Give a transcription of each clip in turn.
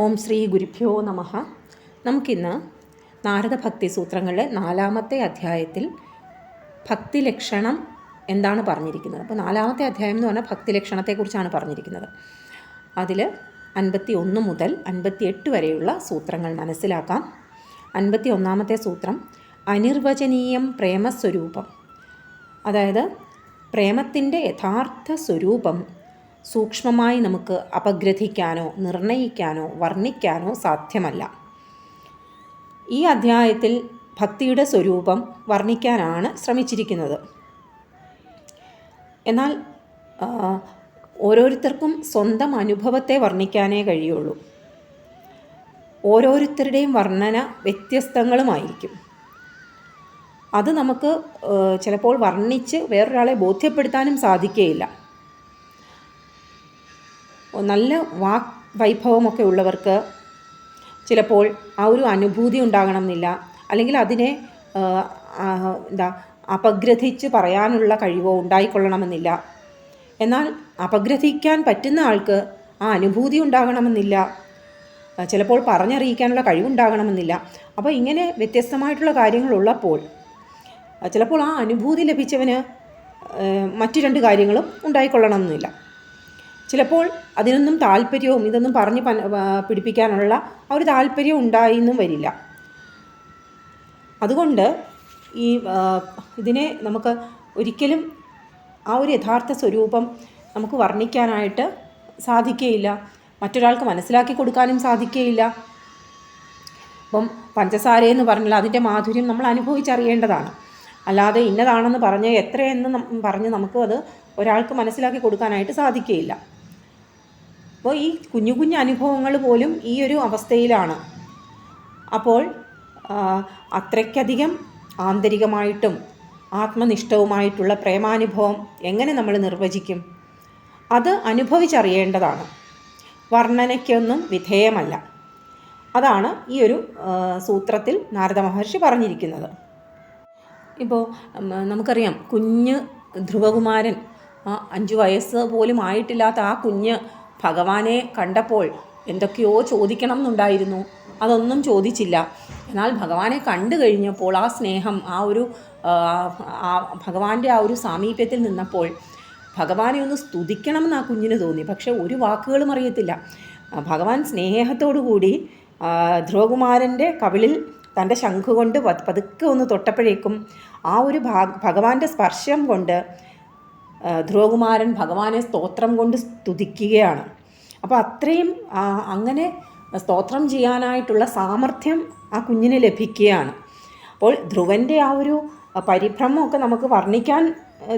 ഓം ശ്രീ ഗുരുഭ്യോ നമ. നമുക്കിന്ന് നാരദ ഭക്തി സൂത്രങ്ങളിലെ നാലാമത്തെ അധ്യായത്തിൽ ഭക്തി ലക്ഷണം എന്താണ് പറഞ്ഞിരിക്കുന്നത്? അപ്പോൾ നാലാമത്തെ അധ്യായം എന്ന് പറഞ്ഞാൽ ഭക്തി ലക്ഷണത്തെക്കുറിച്ചാണ് പറഞ്ഞിരിക്കുന്നത്. അതിൽ അൻപത്തി ഒന്ന് മുതൽ അൻപത്തി എട്ട് വരെയുള്ള സൂത്രങ്ങൾ മനസ്സിലാക്കാം. അൻപത്തി ഒന്നാമത്തെ സൂത്രം അനിർവചനീയം പ്രേമസ്വരൂപം. അതായത് പ്രേമത്തിന്റെ യഥാർത്ഥ സ്വരൂപം സൂക്ഷ്മമായി നമുക്ക് അപഗ്രഥിക്കാനോ നിർണയിക്കാനോ വർണിക്കാനോ സാധ്യമല്ല. ഈ അധ്യായത്തിൽ ഭക്തിയുടെ സ്വരൂപം വർണിക്കാനാണ് ശ്രമിച്ചിരിക്കുന്നത്. എന്നാൽ ഓരോരുത്തർക്കും സ്വന്തം അനുഭവത്തെ വർണിക്കാനേ കഴിയുള്ളൂ. ഓരോരുത്തരുടെയും വർണന വ്യത്യസ്തങ്ങളുമായിരിക്കും. അത് നമുക്ക് ചിലപ്പോൾ വർണിച്ച് വേറൊരാളെ ബോധ്യപ്പെടുത്താനും സാധിക്കുകയില്ല നല്ല വാക് വൈഭവമൊക്കെ ഉള്ളവർക്ക് ചിലപ്പോൾ ആ ഒരു അനുഭൂതി ഉണ്ടാകണം എന്നില്ല. അല്ലെങ്കിൽ അതിനെ എന്താ അപഗ്രഥിച്ച് പറയാനുള്ള കഴിവോ ഉണ്ടായിക്കൊള്ളണമെന്നില്ല. എന്നാൽ അപഗ്രഥിക്കാൻ പറ്റുന്ന ആൾക്ക് ആ അനുഭൂതി ഉണ്ടാകണമെന്നില്ല. ചിലപ്പോൾ പറഞ്ഞറിയിക്കാനുള്ള കഴിവുണ്ടാകണമെന്നില്ല. അപ്പോൾ ഇങ്ങനെ വ്യത്യസ്തമായിട്ടുള്ള കാര്യങ്ങളുള്ളപ്പോൾ ചിലപ്പോൾ ആ അനുഭൂതി ലഭിച്ചവന് മറ്റു രണ്ട് കാര്യങ്ങളും ഉണ്ടായിക്കൊള്ളണമെന്നില്ല. ചിലപ്പോൾ അതിനൊന്നും താല്പര്യവും ഇതൊന്നും പറഞ്ഞ് പിടിപ്പിക്കാനുള്ള ആ ഒരു താല്പര്യം ഉണ്ടായെന്നും വരില്ല. അതുകൊണ്ട് ഈ ഇതിനെ നമുക്ക് ഒരിക്കലും ആ ഒരു യഥാർത്ഥ സ്വരൂപം നമുക്ക് വർണിക്കാനായിട്ട് സാധിക്കുകയില്ല മറ്റൊരാൾക്ക് മനസ്സിലാക്കി കൊടുക്കാനും സാധിക്കുകയില്ല അപ്പം പഞ്ചസാരയെന്ന് പറഞ്ഞാൽ അതിന്റെ മാധുര്യം നമ്മൾ അനുഭവിച്ചറിയേണ്ടതാണ്. അല്ലാതെ ഇന്നതാണെന്ന് പറഞ്ഞ് എത്രയെന്ന് പറഞ്ഞ് നമുക്ക് അത് ഒരാൾക്ക് മനസ്സിലാക്കി കൊടുക്കാനായിട്ട് സാധിക്കുകയില്ല അപ്പോൾ ഈ കുഞ്ഞു കുഞ്ഞു അനുഭവങ്ങൾ പോലും ഈ ഒരു അവസ്ഥയിലാണ്. അപ്പോൾ അത്രയ്ക്കധികം ആന്തരികമായിട്ടും ആത്മനിഷ്ഠവുമായിട്ടുള്ള പ്രേമാനുഭവം എങ്ങനെ നമ്മൾ നിർവചിക്കും? അത് അനുഭവിച്ചറിയേണ്ടതാണ്. വർണനയ്ക്കൊന്നും വിധേയമല്ല. അതാണ് ഈ ഒരു സൂത്രത്തിൽ നാരദ മഹർഷി പറഞ്ഞിരിക്കുന്നത്. ഇപ്പോൾ നമുക്കറിയാം കുഞ്ഞ് ധ്രുവകുമാരൻ ആ അഞ്ച് വയസ്സ് പോലും ആയിട്ടില്ലാത്ത ആ കുഞ്ഞ് ഭഗവാനെ കണ്ടപ്പോൾ എന്തൊക്കെയോ ചോദിക്കണം എന്നുണ്ടായിരുന്നു. അതൊന്നും ചോദിച്ചില്ല. എന്നാൽ ഭഗവാനെ കണ്ടു കഴിഞ്ഞപ്പോൾ ആ സ്നേഹം ആ ഒരു ഭഗവാന്റെ ആ ഒരു സാമീപ്യത്തിൽ നിന്നപ്പോൾ ഭഗവാനെ ഒന്ന് സ്തുതിക്കണമെന്ന് ആ കുഞ്ഞിന് തോന്നി. പക്ഷേ ഒരു വാക്കുകളും അറിയത്തില്ല. ഭഗവാൻ സ്നേഹത്തോടു കൂടി ധ്രുവകുമാരന്റെ കവിളിൽ തന്റെ ശംഖ് കൊണ്ട് പത്- പതുക്കെ ഒന്ന് തൊട്ടപ്പോഴേക്കും ആ ഒരു ഭാ ഭഗവാന്റെ സ്പർശം കൊണ്ട് ധ്രുവകുമാരൻ ഭഗവാനെ സ്തോത്രം കൊണ്ട് സ്തുതിക്കുകയാണ്. അപ്പോൾ അത്രയും അങ്ങനെ സ്തോത്രം ചെയ്യാനായിട്ടുള്ള സാമർഥ്യം ആ കുഞ്ഞിന് ലഭിക്കുകയാണ്. അപ്പോൾ ധ്രുവന്റെ ആ ഒരു പരിഭ്രമമൊക്കെ നമുക്ക് വർണിക്കാൻ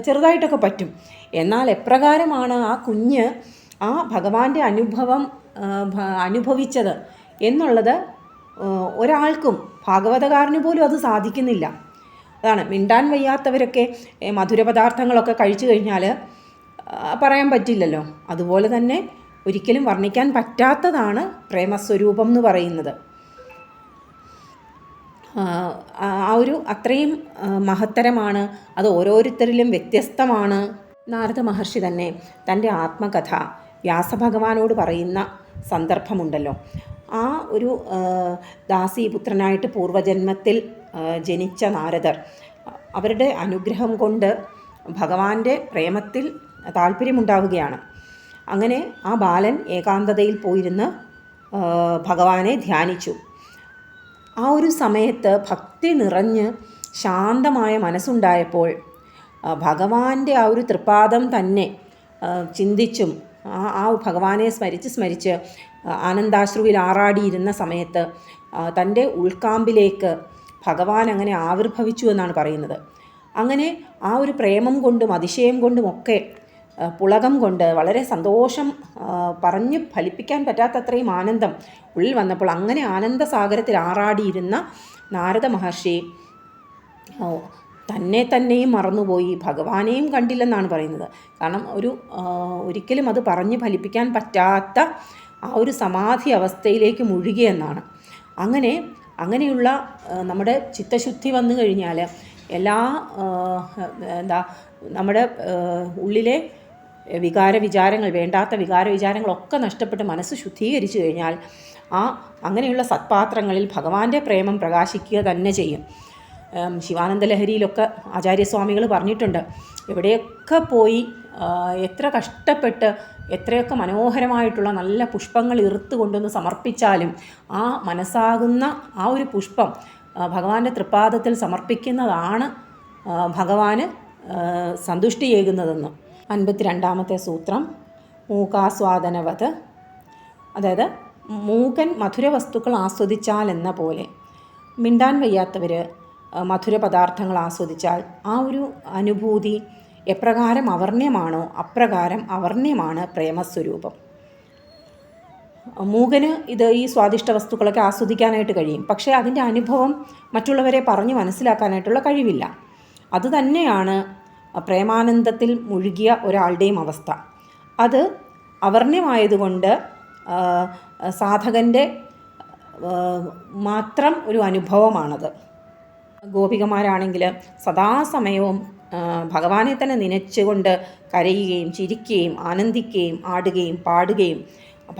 ചെറുതായിട്ടൊക്കെ പറ്റും. എന്നാൽ എപ്രകാരമാണ് ആ കുഞ്ഞ് ആ ഭഗവാന്റെ അനുഭവം അനുഭവിച്ചത് എന്നുള്ളത് ഒരാൾക്കും ഭാഗവതകാരന് പോലും അത് സാധിക്കുന്നില്ല. അതാണ്. മിണ്ടാൻ വയ്യാത്തവരൊക്കെ മധുര മധുരപദാർത്ഥങ്ങളൊക്കെ കഴിച്ചു കഴിഞ്ഞാൽ പറയാൻ പറ്റില്ലല്ലോ. അതുപോലെ തന്നെ ഒരിക്കലും വർണിക്കാൻ പറ്റാത്തതാണ് പ്രേമസ്വരൂപം എന്ന് പറയുന്നത്. ആ, ഒരു അത്രയും മഹത്തരമാണ്. അത് ഓരോരുത്തരിലും വ്യത്യസ്തമാണ്. നാരദ മഹർഷി തന്നെ തന്റെ ആത്മകഥ വ്യാസഭഗവാനോട് പറയുന്ന സന്ദർഭമുണ്ടല്ലോ. ആ ഒരു ദാസീപുത്രനായിട്ട് പൂർവജന്മത്തിൽ ആ, ജനിച്ച നാരദർ. അവരുടെ അനുഗ്രഹം കൊണ്ട് ഭഗവാന്റെ പ്രേമത്തിൽ താല്പര്യമുണ്ടാവുകയാണ്. അങ്ങനെ ആ ബാലൻ ഏകാന്തതയിൽ പോയിരുന്ന് ഭഗവാനെ ധ്യാനിച്ചു. ആ ഒരു സമയത്ത് ഭക്തി നിറഞ്ഞ് ശാന്തമായ മനസ്സുണ്ടായപ്പോൾ ഭഗവാന്റെ ആ ഒരു തൃപ്പാദം തന്നെ ചിന്തിച്ചും ആ ആ ഭഗവാനെ സ്മരിച്ച് സ്മരിച്ച് ആനന്ദാശ്രുവിൽ ആറാടിയിരുന്ന സമയത്ത് തന്റെ ഉൾക്കാമ്പിലേക്ക് ഭഗവാൻ അങ്ങനെ ആവിർഭവിച്ചു എന്നാണ് പറയുന്നത്. അങ്ങനെ ആ ഒരു പ്രേമം കൊണ്ടും അതിശയം കൊണ്ടും ഒക്കെ പുളകം കൊണ്ട് വളരെ സന്തോഷം പറഞ്ഞ് ഫലിപ്പിക്കാൻ പറ്റാത്തത്രയും ആനന്ദം ഉള്ളിൽ വന്നപ്പോൾ അങ്ങനെ ആനന്ദസാഗരത്തിൽ ആറാടിയിരുന്ന നാരദ മഹർഷി തന്നെ തന്നെയും മറന്നുപോയി. ഭഗവാനെയും കണ്ടില്ലെന്നാണ് പറയുന്നത്. കാരണം ഒരു ഒരിക്കലും അത് പറഞ്ഞ് ഫലിപ്പിക്കാൻ പറ്റാത്ത ആ ഒരു സമാധി അവസ്ഥയിലേക്ക് മുഴുകിയെന്നാണ്. അങ്ങനെ അങ്ങനെയുള്ള നമ്മുടെ ചിത്തശുദ്ധി വന്നു കഴിഞ്ഞാൽ എല്ലാ എന്താ നമ്മുടെ ഉള്ളിലെ വികാര വിചാരങ്ങൾ വേണ്ടാത്ത വികാര വിചാരങ്ങളൊക്കെ നഷ്ടപ്പെട്ട് മനസ്സ് ശുദ്ധീകരിച്ചു കഴിഞ്ഞാൽ ആ അങ്ങനെയുള്ള സത്പാത്രങ്ങളിൽ ഭഗവാന്റെ പ്രേമം പ്രകാശിക്കുക തന്നെ ചെയ്യും. ശിവാനന്ദ ലഹരിയിലൊക്കെ ആചാര്യസ്വാമികൾ പറഞ്ഞിട്ടുണ്ട് എവിടെയൊക്കെ പോയി എത്ര കഷ്ടപ്പെട്ട് എത്രയൊക്കെ മനോഹരമായിട്ടുള്ള നല്ല പുഷ്പങ്ങൾ ഇറുത്ത് കൊണ്ടുവന്ന് സമർപ്പിച്ചാലും ആ മനസ്സാകുന്ന ആ ഒരു പുഷ്പം ഭഗവാന്റെ തൃപ്പാദത്തിൽ സമർപ്പിക്കുന്നതാണ് ഭഗവാന് സന്തുഷ്ടിയേകുന്നതെന്ന്. അൻപത്തിരണ്ടാമത്തെ സൂത്രം മൂകാസ്വാദനവത്. അതായത് മൂകൻ മധുര വസ്തുക്കൾ ആസ്വദിച്ചാൽ എന്ന പോലെ. മിണ്ടാൻ വയ്യാത്തവർ മധുര പദാർത്ഥങ്ങൾ ആസ്വദിച്ചാൽ ആ ഒരു അനുഭൂതി എപ്രകാരം അവർണ്യമാണോ അപ്രകാരം അവർണ്യമാണ് പ്രേമസ്വരൂപം. മൂകന് ഇത് ഈ സ്വാദിഷ്ട വസ്തുക്കളൊക്കെ ആസ്വദിക്കാനായിട്ട് കഴിയും. പക്ഷേ അതിന്റെ അനുഭവം മറ്റുള്ളവരെ പറഞ്ഞ് മനസ്സിലാക്കാനായിട്ടുള്ള കഴിവില്ല. അതുതന്നെയാണ് പ്രേമാനന്ദത്തിൽ മുഴുകിയ ഒരാളുടെയും അവസ്ഥ. അത് അവർണ്യമായതുകൊണ്ട് സാധകന്റെ മാത്രം ഒരു അനുഭവമാണത്. ഗോപികമാരാണെങ്കിൽ സദാസമയവും ഭഗവാനെ തന്നെ നനച്ചുകൊണ്ട് കരയുകയും ചിരിക്കുകയും ആനന്ദിക്കുകയും ആടുകയും പാടുകയും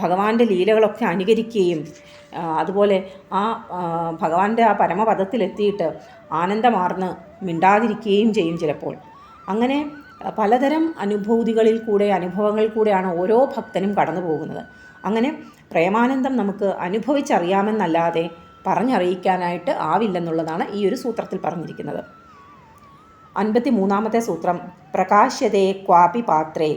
ഭഗവാന്റെ ലീലകളൊക്കെ അനുകരിക്കുകയും അതുപോലെ ആ ഭഗവാന്റെ ആ പരമപദത്തിലെത്തിയിട്ട് ആനന്ദമാർന്ന് മിണ്ടാതിരിക്കുകയും ചെയ്യും ചിലപ്പോൾ. അങ്ങനെ പലതരം അനുഭൂതികളിൽ കൂടെ അനുഭവങ്ങൾ കൂടെയാണ് ഓരോ ഭക്തനും കടന്നു പോകുന്നത്. അങ്ങനെ പ്രേമാനന്ദം നമുക്ക് അനുഭവിച്ചറിയാമെന്നല്ലാതെ പറഞ്ഞറിയിക്കാനായിട്ട് ആവില്ലെന്നുള്ളതാണ് ഈ ഒരു സൂത്രത്തിൽ പറഞ്ഞിരിക്കുന്നത്. അൻപത്തി മൂന്നാമത്തെ സൂത്രം പ്രകാശ്യതേ ക്വാപി പാത്രേ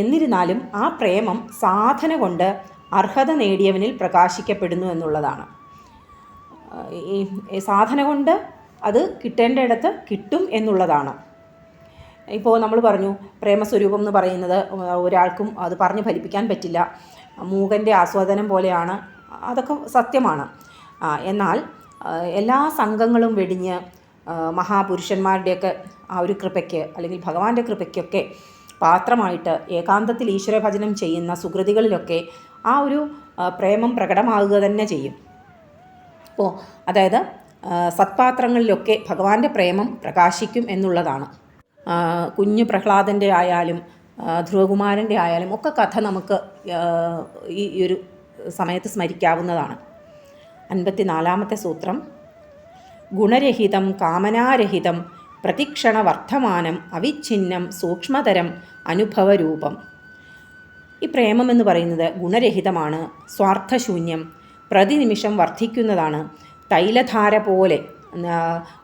എന്നിരുന്നാലും ആ പ്രേമം സാധന കൊണ്ട് അർഹത നേടിയവനിൽ പ്രകാശിക്കപ്പെടുന്നു എന്നുള്ളതാണ്. ഈ സാധന കൊണ്ട് അത് കിട്ടേണ്ടയിടത്ത് കിട്ടും എന്നുള്ളതാണ്. ഇപ്പോൾ നമ്മൾ പറഞ്ഞു പ്രേമസ്വരൂപം എന്ന് പറയുന്നത് ഒരാൾക്കും അത് പറഞ്ഞ് ഫലിപ്പിക്കാൻ പറ്റില്ല. മൂകന്റെ ആസ്വാദനം പോലെയാണ് അതൊക്കെ സത്യമാണ്. എന്നാൽ എല്ലാ സംഘങ്ങളും വെടിഞ്ഞ് മഹാപുരുഷന്മാരുടെയൊക്കെ ആ ഒരു കൃപയ്ക്ക് അല്ലെങ്കിൽ ഭഗവാന്റെ കൃപയ്ക്കൊക്കെ പാത്രമായിട്ട് ഏകാന്തത്തിൽ ഈശ്വരഭജനം ചെയ്യുന്ന സുഹൃതികളിലൊക്കെ ആ ഒരു പ്രേമം പ്രകടമാകുക തന്നെ ചെയ്യും. അപ്പോൾ അതായത് സത്പാത്രങ്ങളിലൊക്കെ ഭഗവാന്റെ പ്രേമം പ്രകാശിക്കും എന്നുള്ളതാണ്. കുഞ്ഞു പ്രഹ്ലാദന്റെ ആയാലും ധ്രുവകുമാരന്റെ ആയാലും ഒക്കെ കഥ നമുക്ക് ഈ ഒരു സമയത്ത് സ്മരിക്കാവുന്നതാണ്. അൻപത്തിനാലാമത്തെ സൂത്രം. ഗുണരഹിതം കാമനാരഹിതം പ്രതിക്ഷണ വർദ്ധമാനം അവിഛിന്നം സൂക്ഷ്മതരം അനുഭവരൂപം. ഈ പ്രേമം എന്ന് പറയുന്നത് ഗുണരഹിതമാണ് സ്വാർത്ഥശൂന്യം പ്രതിനിമിഷം വർദ്ധിക്കുന്നതാണ് തൈലധാര പോലെ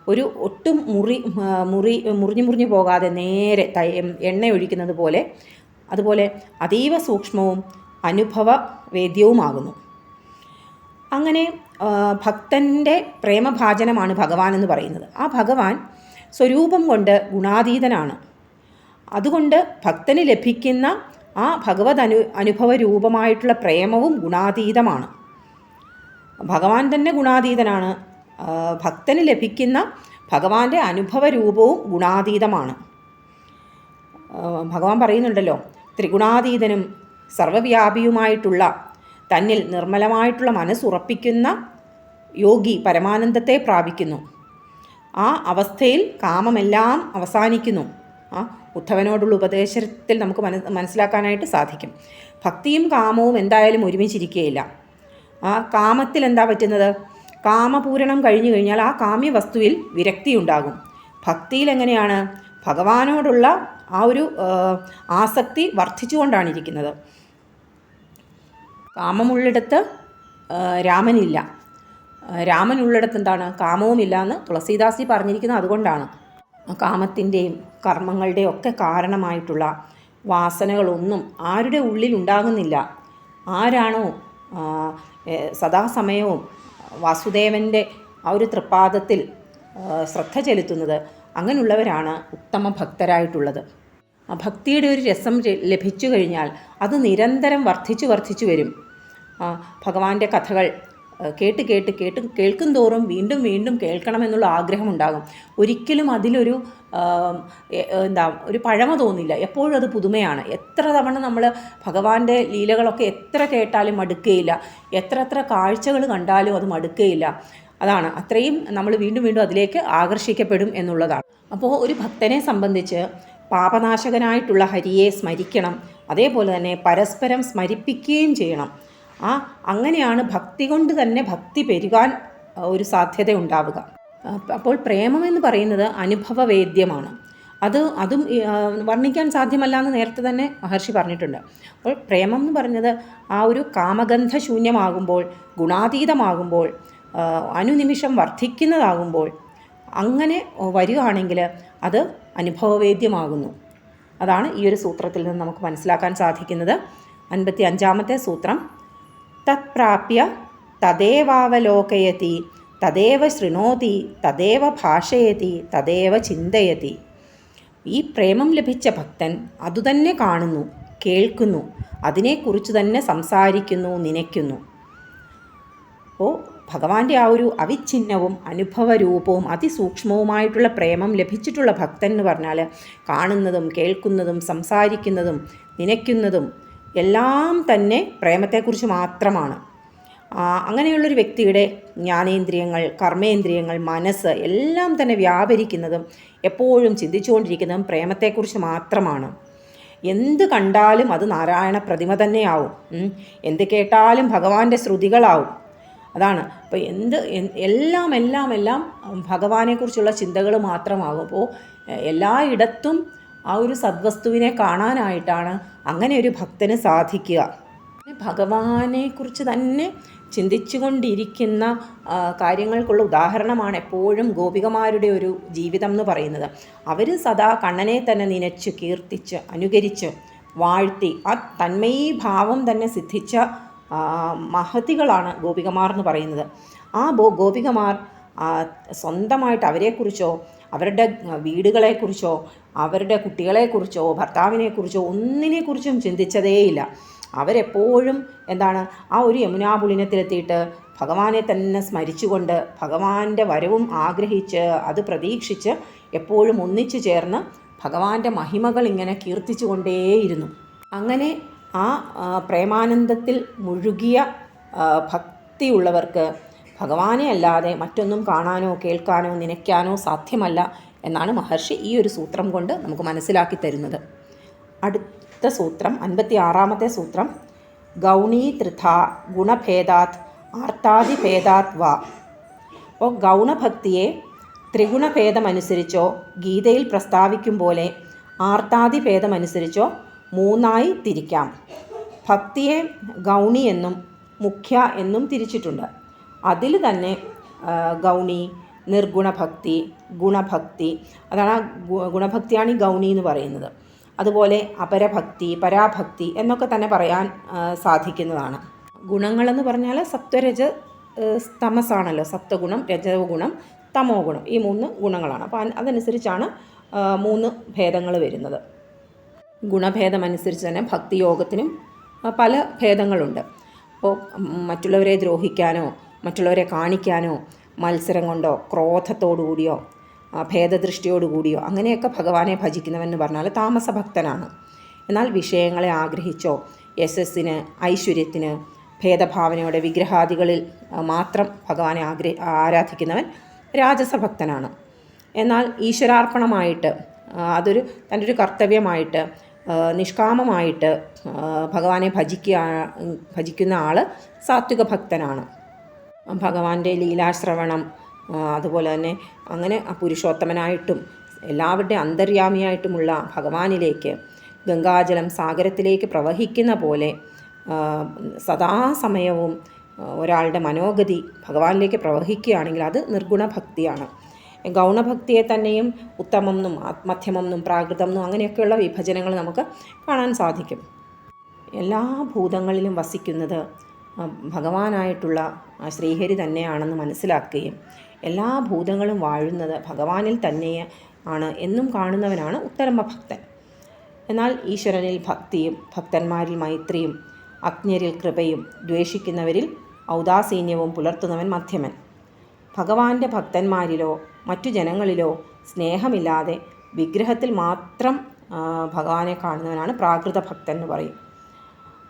ഒരു ഒട്ടും മുറി മുറി മുറിഞ്ഞു മുറിഞ്ഞു പോകാതെ നേരെ തൈ എണ്ണ ഒഴിക്കുന്നത് പോലെ അതുപോലെ അതീവ സൂക്ഷ്മവും അനുഭവവേദ്യവുമാകുന്നു. അങ്ങനെ ഭക്തന്റെ പ്രേമഭാജനമാണ് ഭഗവാൻ എന്ന് പറയുന്നത്. ആ ഭഗവാൻ സ്വരൂപം കൊണ്ട് ഗുണാതീതനാണ്. അതുകൊണ്ട് ഭക്തന് ലഭിക്കുന്ന ആ ഭഗവത് അനു അനുഭവ രൂപമായിട്ടുള്ള പ്രേമവും ഗുണാതീതമാണ്. ഭഗവാൻ തന്നെ ഗുണാതീതനാണ്. ഭക്തന് ലഭിക്കുന്ന ഭഗവാന്റെ അനുഭവ രൂപവും ഗുണാതീതമാണ് ഭഗവാൻ പറയുന്നുണ്ടല്ലോ ത്രിഗുണാതീതനും സർവവ്യാപിയുമായിട്ടുള്ള തന്നിൽ നിർമ്മലമായിട്ടുള്ള മനസ്സുറപ്പിക്കുന്ന യോഗി പരമാനന്ദത്തെ പ്രാപിക്കുന്നു. ആ അവസ്ഥയിൽ കാമമെല്ലാം അവസാനിക്കുന്നു. ആ ഉദ്ധവനോടുള്ള ഉപദേശത്തിൽ നമുക്ക് മന മനസ്സിലാക്കാനായിട്ട് സാധിക്കും. ഭക്തിയും കാമവും എന്തായാലും ഒരുമിച്ചിരിക്കുകയില്ല ആ കാമത്തിൽ എന്താ പറ്റുന്നത്? കാമപൂരണം കഴിഞ്ഞു കഴിഞ്ഞാൽ ആ കാമ്യ വസ്തുവിൽ വിരക്തി ഉണ്ടാകും ഭക്തിയിൽ എങ്ങനെയാണ്? ഭഗവാനോടുള്ള ആ ഒരു ആസക്തി വർദ്ധിച്ചുകൊണ്ടാണ് ഇരിക്കുന്നത്. കാമമുള്ളിടത്ത് രാമനില്ല. രാമനുള്ളിടത്ത് എന്താണ്? കാമവുമില്ല എന്ന് തുളസീദാസി പറഞ്ഞിരിക്കുന്നത് അതുകൊണ്ടാണ്. കാമത്തിന്റെയും കർമ്മങ്ങളുടെയും ഒക്കെ കാരണമായിട്ടുള്ള വാസനകളൊന്നും ആരുടെ ഉള്ളിൽ ഉണ്ടാകുന്നില്ല ആരാണോ സദാസമയവും വാസുദേവന്റെ ആ ഒരു തൃപ്പാദത്തിൽ ശ്രദ്ധ ചെലുത്തുന്നത്. അങ്ങനെയുള്ളവരാണ് ഉത്തമ ഭക്തരായിട്ടുള്ളത് ആ ഭക്തിയുടെ ഒരു രസം ലഭിച്ചു കഴിഞ്ഞാൽ അത് നിരന്തരം വർദ്ധിച്ചു വർദ്ധിച്ചു വരും. ഭഗവാന്റെ കഥകൾ കേട്ട് കേട്ട് കേട്ട് കേൾക്കും തോറും വീണ്ടും വീണ്ടും കേൾക്കണമെന്നുള്ള ആഗ്രഹമുണ്ടാകും ഒരിക്കലും അതിലൊരു എന്താ ഒരു പഴമ തോന്നില്ല. എപ്പോഴും അത് പുതുമയാണ്. എത്ര തവണ നമ്മൾ ഭഗവാന്റെ ലീലകളൊക്കെ എത്ര കേട്ടാലും മടുക്കുകയില്ല എത്ര എത്ര കാഴ്ചകൾ കണ്ടാലും അത് മടുക്കുകയില്ല അതാണ്. അത്രയും നമ്മൾ വീണ്ടും വീണ്ടും അതിലേക്ക് ആകർഷിക്കപ്പെടും എന്നുള്ളതാണ്. അപ്പോൾ ഒരു ഭക്തനെ സംബന്ധിച്ച് പാപനാശകനായിട്ടുള്ള ഹരിയെ സ്മരിക്കണം. അതേപോലെ തന്നെ പരസ്പരം സ്മരിപ്പിക്കുകയും ചെയ്യണം. ആ അങ്ങനെയാണ് ഭക്തി കൊണ്ട് തന്നെ ഭക്തി പെരുകാൻ ഒരു സാധ്യത ഉണ്ടാവുക. അപ്പോൾ പ്രേമം എന്ന് പറയുന്നത് അനുഭവവേദ്യമാണ്. അത് അതും വർണിക്കാൻ സാധ്യമല്ല എന്ന് നേരത്തെ തന്നെ മഹർഷി പറഞ്ഞിട്ടുണ്ട്. അപ്പോൾ പ്രേമം എന്ന് പറഞ്ഞത് ആ ഒരു കാമഗന്ധ ശൂന്യമാകുമ്പോൾ ഗുണാതീതമാകുമ്പോൾ അനുനിമിഷം വർദ്ധിക്കുന്നതാകുമ്പോൾ അങ്ങനെ വരികയാണെങ്കിൽ അത് അനുഭവവേദ്യമാകുന്നു. അതാണ് ഈ ഒരു സൂത്രത്തിൽ നിന്ന് നമുക്ക് മനസ്സിലാക്കാൻ സാധിക്കുന്നത്. അൻപത്തി അഞ്ചാമത്തെ സൂത്രം. തത്പ്രാപ്യ തദേവാവലോകയതി തദേവ ശൃണോതി തദേവ ഭാഷയതി തദേവ ചിന്തയതി. ഈ പ്രേമം ലഭിച്ച ഭക്തൻ അതുതന്നെ കാണുന്നു കേൾക്കുന്നു അതിനെക്കുറിച്ച് തന്നെ സംസാരിക്കുന്നു നനയ്ക്കുന്നു. അപ്പോൾ ഭഗവാന്റെ ആ ഒരു അവിഛിന്നവും അനുഭവരൂപവും അതിസൂക്ഷ്മവുമായിട്ടുള്ള പ്രേമം ലഭിച്ചിട്ടുള്ള ഭക്തൻ എന്ന് പറഞ്ഞാൽ കാണുന്നതും കേൾക്കുന്നതും സംസാരിക്കുന്നതും നനയ്ക്കുന്നതും എല്ലാം തന്നെ പ്രേമത്തെക്കുറിച്ച് മാത്രമാണ്. അങ്ങനെയുള്ളൊരു വ്യക്തിയുടെ ജ്ഞാനേന്ദ്രിയങ്ങൾ കർമ്മേന്ദ്രിയങ്ങൾ മനസ്സ് എല്ലാം തന്നെ വ്യാപരിക്കുന്നതും എപ്പോഴും ചിന്തിച്ചുകൊണ്ടിരിക്കുന്നതും പ്രേമത്തെക്കുറിച്ച് മാത്രമാണ്. എന്ത് കണ്ടാലും അത് നാരായണ പ്രതിമ തന്നെയാവും. എന്ത് കേട്ടാലും ഭഗവാന്റെ ശ്രുതികളാവും. അതാണ്. അപ്പോൾ എന്ത് എല്ലാം എല്ലാം എല്ലാം ഭഗവാനെക്കുറിച്ചുള്ള ചിന്തകൾ മാത്രമാകും. അപ്പോൾ എല്ലായിടത്തും ആ ഒരു സദ്വസ്തുവിനെ കാണാനായിട്ടാണ് അങ്ങനെ ഒരു ഭക്തന് സാധിക്കുക. ഭഗവാനെക്കുറിച്ച് തന്നെ ചിന്തിച്ചുകൊണ്ടിരിക്കുന്ന കാര്യങ്ങൾക്കുള്ള ഉദാഹരണമാണ് എപ്പോഴും ഗോപികമാരുടെ ഒരു ജീവിതം എന്ന് പറയുന്നത്. അവർ സദാ കണ്ണനെ തന്നെ നനച്ച് കീർത്തിച്ച് അനുകരിച്ച് വാഴ്ത്തി ആ തന്മയീ ഭാവം തന്നെ സിദ്ധിച്ച മഹതികളാണ് ഗോപികമാർ എന്ന് പറയുന്നത്. ആ ബോ ഗോപികമാർ സ്വന്തമായിട്ട് അവരെക്കുറിച്ചോ അവരുടെ വീടുകളെക്കുറിച്ചോ അവരുടെ കുട്ടികളെക്കുറിച്ചോ ഭർത്താവിനെക്കുറിച്ചോ ഒന്നിനെക്കുറിച്ചും ചിന്തിച്ചതേയില്ല. അവരെപ്പോഴും എന്താണ് ആ ഒരു യമുനാപുളിനത്തിലെത്തിയിട്ട് ഭഗവാനെ തന്നെ സ്മരിച്ചുകൊണ്ട് ഭഗവാന്റെ വരവും ആഗ്രഹിച്ച് അത് പ്രതീക്ഷിച്ച് എപ്പോഴും ഒന്നിച്ചു ചേർന്ന് ഭഗവാന്റെ മഹിമകൾ ഇങ്ങനെ കീർത്തിച്ചുകൊണ്ടേയിരുന്നു. അങ്ങനെ ആ പ്രേമാനന്ദത്തിൽ മുഴുകിയ ഭക്തിയുള്ളവർക്ക് ഭഗവാനെ അല്ലാതെ മറ്റൊന്നും കാണാനോ കേൾക്കാനോ നനയ്ക്കാനോ സാധ്യമല്ല എന്നാണ് മഹർഷി ഈ ഒരു സൂത്രം കൊണ്ട് നമുക്ക് മനസ്സിലാക്കി തരുന്നത്. അടുത്ത സൂത്രം അൻപത്തി ആറാമത്തെ സൂത്രം. ഗൗണീ തൃഥ ഗുണഭേദാത് ആർത്താദിഭേദാത് വാ. അപ്പോൾ ഗൗണഭക്തിയെ ത്രിഗുണഭേദമനുസരിച്ചോ ഗീതയിൽ പ്രസ്താവിക്കും പോലെ ആർത്താദിഭേദമനുസരിച്ചോ മൂന്നായി തിരിക്കാം. ഭക്തിയെ ഗൗണി എന്നും മുഖ്യ എന്നും തിരിച്ചിട്ടുണ്ട്. അതിൽ തന്നെ ഗൗണി നിർഗുണഭക്തി ഗുണഭക്തി അതാണ് ഗുണഭക്തിയാണ് ഈ ഗൗണി എന്ന് പറയുന്നത്. അതുപോലെ അപരഭക്തി പരാഭക്തി എന്നൊക്കെ തന്നെ പറയാൻ സാധിക്കുന്നതാണ്. ഗുണങ്ങളെന്ന് പറഞ്ഞാൽ സത്വരജ തമസാണല്ലോ. സത്വഗുണം രജഗുണം തമോ ഗുണം ഈ മൂന്ന് ഗുണങ്ങളാണ്. അപ്പോൾ അതനുസരിച്ചാണ് മൂന്ന് ഭേദങ്ങൾ വരുന്നത്. ഗുണഭേദമനുസരിച്ച് തന്നെ ഭക്തിയോഗത്തിനും പല ഭേദങ്ങളുണ്ട്. അപ്പോൾ മറ്റുള്ളവരെ ദ്രോഹിക്കാനോ മറ്റുള്ളവരെ കാണിക്കാനോ മത്സരം കൊണ്ടോ ക്രോധത്തോടു കൂടിയോ ഭേദദൃഷ്ടിയോടു കൂടിയോ അങ്ങനെയൊക്കെ ഭഗവാനെ ഭജിക്കുന്നവൻ പറഞ്ഞാൽ താമസഭക്തനാണ്. എന്നാൽ വിഷയങ്ങളെ ആഗ്രഹിച്ചോ യശസ്സിന് ഐശ്വര്യത്തിന് ഭേദഭാവനയോടെ വിഗ്രഹാദികളിൽ മാത്രം ഭഗവാനെ ആഗ്രഹി ആരാധിക്കുന്നവൻ രാജസഭക്തനാണ്. എന്നാൽ ഈശ്വരാർപ്പണമായിട്ട് അതൊരു തന്റെ ഒരു കർത്തവ്യമായിട്ട് നിഷ്കാമമായിട്ട് ഭഗവാനെ ഭജിക്കുക ഭജിക്കുന്ന ആൾ സാത്വിക ഭക്തനാണ്. ഭഗവാന്റെ ലീലാശ്രവണം അതുപോലെ തന്നെ അങ്ങനെ പുരുഷോത്തമനായിട്ടും എല്ലാവരുടെയും അന്തര്യാമിയായിട്ടുമുള്ള ഭഗവാനിലേക്ക് ഗംഗാജലം സാഗരത്തിലേക്ക് പ്രവഹിക്കുന്ന പോലെ സദാസമയവും ഒരാളുടെ മനോഗതി ഭഗവാനിലേക്ക് പ്രവഹിക്കുകയാണെങ്കിൽ അത് നിർഗുണ ഭക്തിയാണ് ഗൗണഭക്തിയെ തന്നെയും ഉത്തമം എന്നും മധ്യമം എന്നും പ്രാകൃതം എന്നും അങ്ങനെയൊക്കെയുള്ള വിഭജനങ്ങൾ നമുക്ക് കാണാൻ സാധിക്കും. എല്ലാ ഭൂതങ്ങളിലും വസിക്കുന്നത് ഭഗവാനായിട്ടുള്ള ശ്രീഹരി തന്നെയാണെന്ന് മനസ്സിലാക്കുകയും എല്ലാ ഭൂതങ്ങളും വാഴുന്നത് ഭഗവാനിൽ തന്നെ ആണ് എന്നും കാണുന്നവനാണ് ഉത്തരമ ഭക്തൻ എന്നാൽ ഈശ്വരനിൽ ഭക്തിയും ഭക്തന്മാരിൽ മൈത്രിയും അജ്ഞരിൽ കൃപയും ദ്വേഷിക്കുന്നവരിൽ ഔദാസീന്യവും പുലർത്തുന്നവൻ മധ്യമൻ. ഭഗവാന്റെ ഭക്തന്മാരിലോ മറ്റു ജനങ്ങളിലോ സ്നേഹമില്ലാതെ വിഗ്രഹത്തിൽ മാത്രം ഭഗവാനെ കാണുന്നവനാണ് പ്രാകൃത ഭക്തൻ എന്ന് പറയും.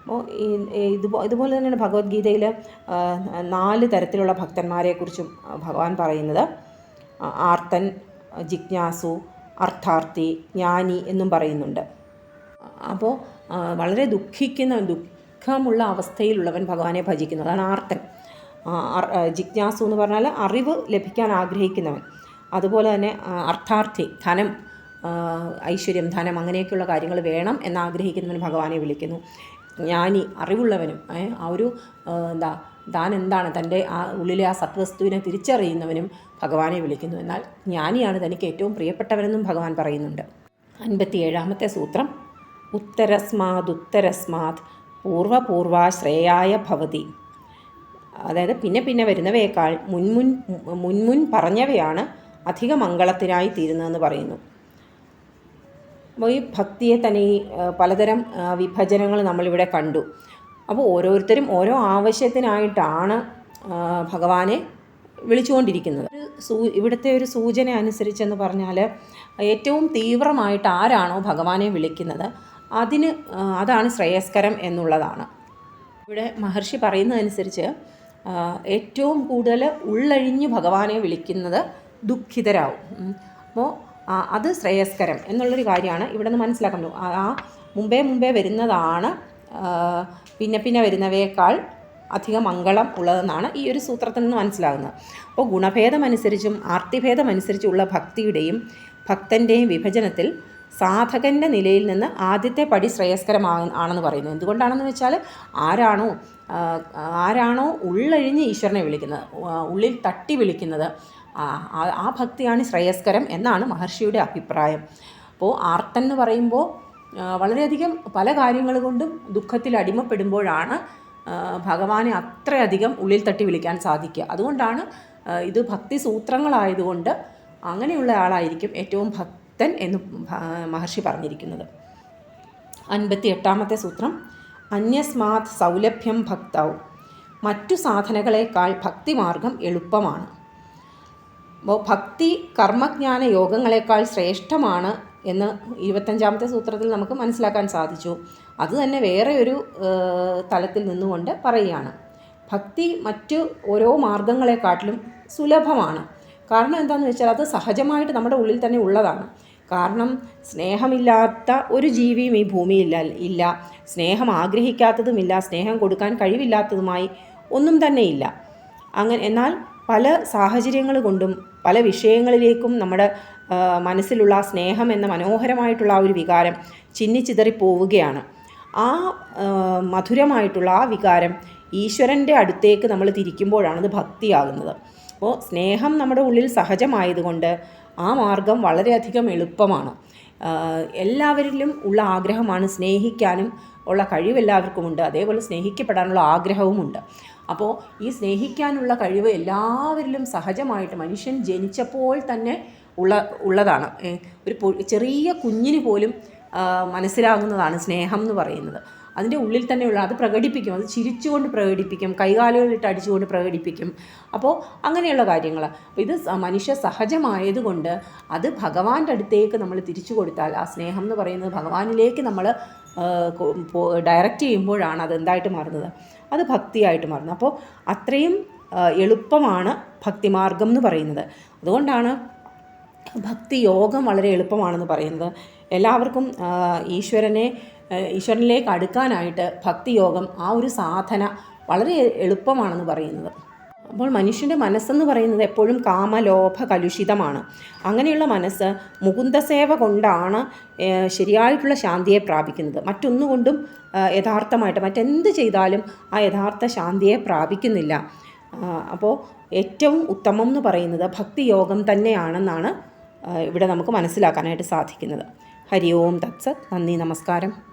അപ്പോൾ ഈ ഈ ഇതുപോ ഇതുപോലെ തന്നെയാണ് ഭഗവത്ഗീതയിൽ നാല് തരത്തിലുള്ള ഭക്തന്മാരെക്കുറിച്ചും ഭഗവാൻ പറയുന്നത്. ആർത്തൻ ജിജ്ഞാസു അർത്ഥാർത്ഥി ജ്ഞാനി എന്നും പറയുന്നുണ്ട്. അപ്പോൾ വളരെ ദുഃഖിക്കുന്ന ദുഃഖമുള്ള അവസ്ഥയിലുള്ളവൻ ഭഗവാനെ ഭജിക്കുന്നു. അതാണ് ആർത്തൻ. ജിജ്ഞാസു എന്ന് പറഞ്ഞാൽ അറിവ് ലഭിക്കാൻ ആഗ്രഹിക്കുന്നവൻ. അതുപോലെ തന്നെ അർത്ഥാർത്ഥി ധനം ഐശ്വര്യം ധനം അങ്ങനെയൊക്കെയുള്ള കാര്യങ്ങൾ വേണം എന്നാഗ്രഹിക്കുന്നവൻ ഭഗവാനെ വിളിക്കുന്നു. ജ്ഞാനി അറിവുള്ളവനും ആ ഒരു എന്താ താൻ എന്താണ്? തന്റെ ആ ഉള്ളിലെ ആ സത്വസ്തുവിനെ തിരിച്ചറിയുന്നവനും ഭഗവാനെ വിളിക്കുന്നു. എന്നാൽ ജ്ഞാനിയാണ് തനിക്ക് ഏറ്റവും പ്രിയപ്പെട്ടവനെന്നും ഭഗവാൻ പറയുന്നുണ്ട്. അൻപത്തി ഏഴാമത്തെ സൂത്രം ഉത്തരസ്മാദുത്തരസ്മാത് പൂർവപൂർവാശ്രേയായ ഭവതി. അതായത് പിന്നെ പിന്നെ വരുന്നവയേക്കാൾ മുൻമുൻ മുൻമുൻ പറഞ്ഞവയാണ് അധിക മംഗളത്തിനായി തീരുന്നതെന്ന് പറയുന്നു. അപ്പോൾ ഈ ഭക്തിയെ തന്നെ ഈ പലതരം വിഭജനങ്ങൾ നമ്മളിവിടെ കണ്ടു. അപ്പോൾ ഓരോരുത്തരും ഓരോ ആവശ്യത്തിനായിട്ടാണ് ഭഗവാനെ വിളിച്ചുകൊണ്ടിരിക്കുന്നത്. ഒരു സൂ ഇവിടുത്തെ ഒരു സൂചന അനുസരിച്ചെന്ന് പറഞ്ഞാൽ ഏറ്റവും തീവ്രമായിട്ട് ആരാണോ ഭഗവാനെ വിളിക്കുന്നത് അതിന് അതാണ് ശ്രേയസ്കരം എന്നുള്ളതാണ്. ഇവിടെ മഹർഷി പറയുന്നതനുസരിച്ച് ഏറ്റവും കൂടുതൽ ഉള്ളഴിഞ്ഞ് ഭഗവാനെ വിളിക്കുന്നത് ദുഃഖിതരാവും. അപ്പോൾ അത് ശ്രേയസ്കരം എന്നുള്ളൊരു കാര്യമാണ് ഇവിടെ നിന്ന് മനസ്സിലാക്കുന്നത്. ആ മുമ്പേ മുമ്പേ വരുന്നതാണ് പിന്നെ പിന്നെ വരുന്നവയേക്കാൾ അധികം മംഗളം ഉള്ളതെന്നാണ് ഈ ഒരു സൂത്രത്തിൽ നിന്ന് മനസ്സിലാകുന്നത്. അപ്പോൾ ഗുണഭേദമനുസരിച്ചും ആർത്തിഭേദമനുസരിച്ചുള്ള ഭക്തിയുടെയും ഭക്തന്റെയും വിഭജനത്തിൽ സാധകന്റെ നിലയിൽ നിന്ന് ആദ്യത്തെ പടി ശ്രേയസ്കരമാ ആണെന്ന് പറയുന്നു എന്തുകൊണ്ടാണെന്ന് വെച്ചാൽ ആരാണോ ആരാണോ ഉള്ളഴിഞ്ഞ് ഈശ്വരനെ വിളിക്കുന്നത്. ഉള്ളിൽ തട്ടി വിളിക്കുന്നത്. ആ ഭക്തിയാണ് ശ്രേയസ്കരം എന്നാണ് മഹർഷിയുടെ അഭിപ്രായം. അപ്പോൾ ആർത്തൻ എന്ന് പറയുമ്പോൾ വളരെയധികം പല കാര്യങ്ങൾ കൊണ്ടും ദുഃഖത്തിൽ അടിമപ്പെടുമ്പോഴാണ് ഭഗവാനെ അത്രയധികം ഉള്ളിൽ തട്ടി വിളിക്കാൻ സാധിക്കുക. അതുകൊണ്ടാണ് ഇത് ഭക്തി സൂത്രങ്ങളായതുകൊണ്ട് അങ്ങനെയുള്ള ആളായിരിക്കും ഏറ്റവും ഭക്തൻ എന്ന് മഹർഷി പറഞ്ഞിരിക്കുന്നത്. അൻപത്തി എട്ടാമത്തെ സൂത്രം. അന്യസ്മാത് സൗലഭ്യം ഭക്തൗ. മറ്റു സാധനകളേക്കാൾ ഭക്തിമാർഗം എളുപ്പമാണ്. ഭക്തി കർമ്മജ്ഞാന യോഗങ്ങളെക്കാൾ ശ്രേഷ്ഠമാണ് എന്ന് ഇരുപത്തഞ്ചാമത്തെ സൂത്രത്തിൽ നമുക്ക് മനസ്സിലാക്കാൻ സാധിച്ചു. അത് തന്നെ വേറെ ഒരു തലത്തിൽ നിന്നുകൊണ്ട് പറയുകയാണ്. ഭക്തി മറ്റ് ഓരോ മാർഗങ്ങളെക്കാട്ടിലും സുലഭമാണ്. കാരണം എന്താണെന്ന് വെച്ചാൽ അത് സഹജമായിട്ട് നമ്മുടെ ഉള്ളിൽ തന്നെ ഉള്ളതാണ്. കാരണം സ്നേഹമില്ലാത്ത ഒരു ജീവിയും ഈ ഭൂമിയിൽ ഇല്ല. സ്നേഹം ആഗ്രഹിക്കാത്തതുമില്ല. സ്നേഹം കൊടുക്കാൻ കഴിവില്ലാത്തതുമായി ഒന്നും തന്നെ ഇല്ല. അങ്ങനെ എന്നാൽ പല സാഹചര്യങ്ങൾ കൊണ്ടും പല വിഷയങ്ങളിലേക്കും നമ്മുടെ മനസ്സിലുള്ള സ്നേഹം എന്ന മനോഹരമായിട്ടുള്ള ആ ഒരു വികാരം ചിന്നിച്ചിതറിപ്പോവുകയാണ്. ആ മധുരമായിട്ടുള്ള ആ വികാരം ഈശ്വരന്റെ അടുത്തേക്ക് നമ്മൾ തിരിക്കുമ്പോഴാണ് അത് ഭക്തിയാകുന്നത്. അപ്പോൾ സ്നേഹം നമ്മുടെ ഉള്ളിൽ സഹജമായതുകൊണ്ട് ആ മാർഗം വളരെയധികം എളുപ്പമാണ്. എല്ലാവരിലും ഉള്ള ആഗ്രഹമാണ് സ്നേഹിക്കാനും ഉള്ള കഴിവ് എല്ലാവർക്കുമുണ്ട് അതേപോലെ സ്നേഹിക്കപ്പെടാനുള്ള ആഗ്രഹവുമുണ്ട്. അപ്പോൾ ഈ സ്നേഹിക്കാനുള്ള കഴിവ് എല്ലാവരിലും സഹജമായിട്ട് മനുഷ്യൻ ജനിച്ചപ്പോൾ തന്നെ ഉള്ള ഉള്ളതാണ്. ഒരു ചെറിയ കുഞ്ഞിന് പോലും മനസ്സിലാകുന്നതാണ് സ്നേഹം എന്ന് പറയുന്നത്. അതിന്റെ ഉള്ളിൽ തന്നെയുള്ള അത് പ്രകടിപ്പിക്കും. അത് ചിരിച്ചുകൊണ്ട് പ്രകടിപ്പിക്കും. കൈകാലുകളിട്ട് അടിച്ചുകൊണ്ട് പ്രകടിപ്പിക്കും. അപ്പോൾ അങ്ങനെയുള്ള കാര്യങ്ങൾ. അപ്പോൾ ഇത് മനുഷ്യ സഹജമായതുകൊണ്ട് അത് ഭഗവാന്റെ അടുത്തേക്ക് നമ്മൾ തിരിച്ചു കൊടുത്താൽ ആ സ്നേഹം എന്ന് പറയുന്നത് ഭഗവാനിലേക്ക് നമ്മൾ ഡയറക്റ്റ് ചെയ്യുമ്പോഴാണ് അത് എന്തായിട്ട് മാറുന്നത്? അത് ഭക്തിയായിട്ട് മാറുന്നത്. അപ്പോൾ അത്രയും എളുപ്പമാണ് ഭക്തിമാർഗം എന്ന് പറയുന്നത്. അതുകൊണ്ടാണ് ഭക്തി യോഗം വളരെ എളുപ്പമാണെന്ന് പറയുന്നത്. എല്ലാവർക്കും ഈശ്വരനെ ഈശ്വരനിലേക്ക് അടുക്കാനായിട്ട് ഭക്തി യോഗം ആ ഒരു സാധന വളരെ എളുപ്പമാണെന്ന് പറയുന്നത്. അപ്പോൾ മനുഷ്യന്റെ മനസ്സെന്ന് പറയുന്നത് എപ്പോഴും കാമലോഭ കലുഷിതമാണ്. അങ്ങനെയുള്ള മനസ്സ് മുകുന്ദസേവ കൊണ്ടാണ് ശരിയായിട്ടുള്ള ശാന്തിയെ പ്രാപിക്കുന്നത്. മറ്റൊന്നുകൊണ്ടും യഥാർത്ഥമായിട്ട് മറ്റെന്ത് ചെയ്താലും ആ യഥാർത്ഥ ശാന്തിയെ പ്രാപിക്കുന്നില്ല. അപ്പോൾ ഏറ്റവും ഉത്തമം എന്ന് പറയുന്നത് ഭക്തിയോഗം തന്നെയാണെന്നാണ് ഇവിടെ നമുക്ക് മനസ്സിലാക്കാനായിട്ട് സാധിക്കുന്നത്. ഹരി ഓം തത്സത്. നന്ദി നമസ്കാരം.